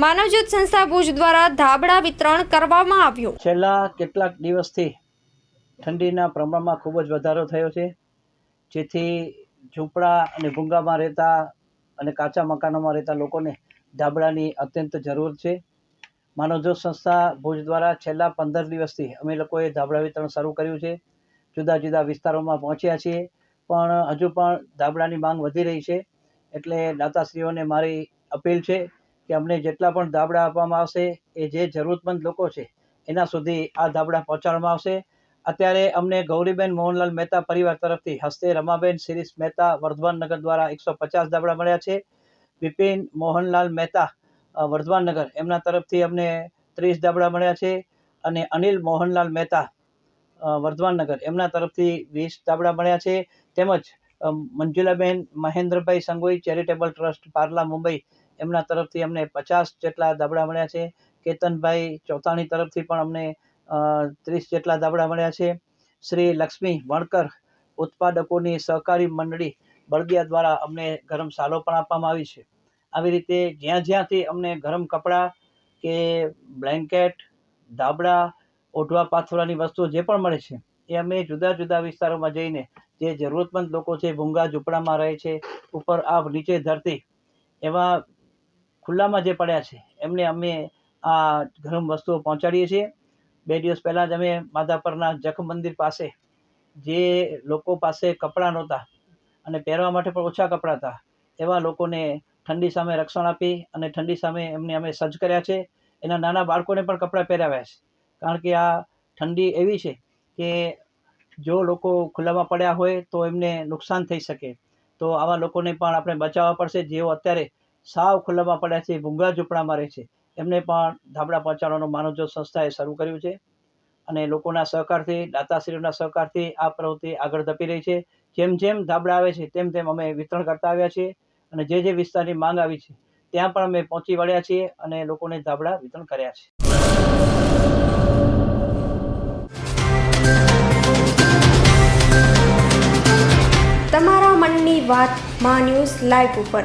માનવજ્યોત સંસ્થા ભુજ દ્વારા ધાબળા વિતરણ કરવામાં આવ્યું. છેલ્લા કેટલાક દિવસથી ઠંડીના પ્રમાણમાં ખૂબ જ વધારો થયો છે, જેથી ઝૂંપડા અને ભૂંગામાં રહેતા અને કાચા મકાનોમાં રહેતા લોકોને ધાબળાની અત્યંત જરૂર છે. માનવજ્યોત સંસ્થા ભુજ દ્વારા છેલ્લા પંદર દિવસથી અમે લોકોએ ધાબળા વિતરણ શરૂ કર્યું છે. જુદા જુદા વિસ્તારોમાં પહોંચ્યા છીએ, પણ હજુ પણ ધાબળાની માંગ વધી રહી છે. એટલે દાતાશ્રીઓને મારી અપીલ છે કે અમને જેટલા પણ ધાબળા આપવામાં આવશે એ જે જરૂરતમંદ લોકો છે એના સુધી આ ધાબળા પહોંચાડવામાં આવશે. અત્યારે અમને ગૌરીબેન મોહનલાલ મહેતા પરિવાર તરફથી હસ્તે રમાબેન શિરીષ મહેતા વર્ધમાન નગર દ્વારા એકસો પચાસ ધાબળા મળ્યા છે. બિપિન મોહનલાલ મહેતા અ, વર્ધમાન નગર એમના તરફથી અમને ત્રીસ ધાબળા મળ્યા છે. અને અનિલ મોહનલાલ મહેતા અ, વર્ધમાન નગર એમના તરફથી વીસ ધાબળા મળ્યા છે. તેમજ મંજુલાબેન મહેન્દ્રભાઈ સંગોઈ ચેરિટેબલ ટ્રસ્ટ પાર્લા મુંબઈ એમના તરફથી અમને પચાસ જેટલા દાબડા મળ્યા છે. કેતનભાઈ ચોથાણી તરફથી પણ અમને ત્રીસ જેટલા દાબડા મળ્યા છે. શ્રી લક્ષ્મી વણકર ઉત્પાદકોની સહકારી મંડળી બળદિયા દ્વારા અમને ગરમ સાલો પણ આપવામાં આવી છે. આવી રીતે જ્યાં જ્યાંથી અમને ગરમ કપડાં કે બ્લેન્કેટ ધાબળા ઓઢવા પાથરવાની વસ્તુઓ જે પણ મળે છે, એ અમે જુદા જુદા વિસ્તારોમાં જઈને જે જરૂરતમંદ લોકો છે ભૂંગા ઝૂંપડામાં રહે છે, ઉપર આ નીચે ધરતી, એવા ખુલ્લામાં જે પડ્યા છે, એમને અમે આ ગરમ વસ્તુઓ પહોંચાડીએ છીએ. બે દિવસ પહેલાં જ અમે માધાપરના જખ મંદિર પાસે જે લોકો પાસે કપડાં નહોતા અને પહેરવા માટે પણ ઓછા કપડાં હતા, એવા લોકોને ઠંડી સામે રક્ષણ આપી અને ઠંડી સામે એમને અમે સજ્જ કર્યા છે. એના નાના બાળકોને પણ કપડાં પહેરાવ્યા છે. કારણ કે આ ઠંડી એવી છે કે જો લોકો ખુલ્લામાં પડ્યા હોય તો એમને નુકસાન થઈ શકે. તો આવા લોકોને પણ આપણે બચાવવા પડશે. જેઓ અત્યારે સાવ ખુલ્લામાં પડ્યા છે ભૂંગા ઝૂંપડામાં રહે છે. એમને પણ ધાબળા પહોંચાડવાનું માનવજ્યોત સંસ્થાએ શરૂ કર્યું છે અને લોકોના સહકારથી, દાતાશ્રીઓના સહકારથી આ પ્રવૃત્તિ આગળ ધપી રહી છે. જેમ જેમ ધાબળા આવે છે, તેમ તેમ અમે વિતરણ કરતા આવ્યા છીએ અને જે જે વિસ્તારની માંગ આવી છે, ત્યાં પણ અમે પહોંચી વળ્યા છીએ અને લોકોને ધાબળા વિતરણ કર્યા છે. તમારા મનની વાતમાં ન્યૂઝ લાઈવ ઉપર.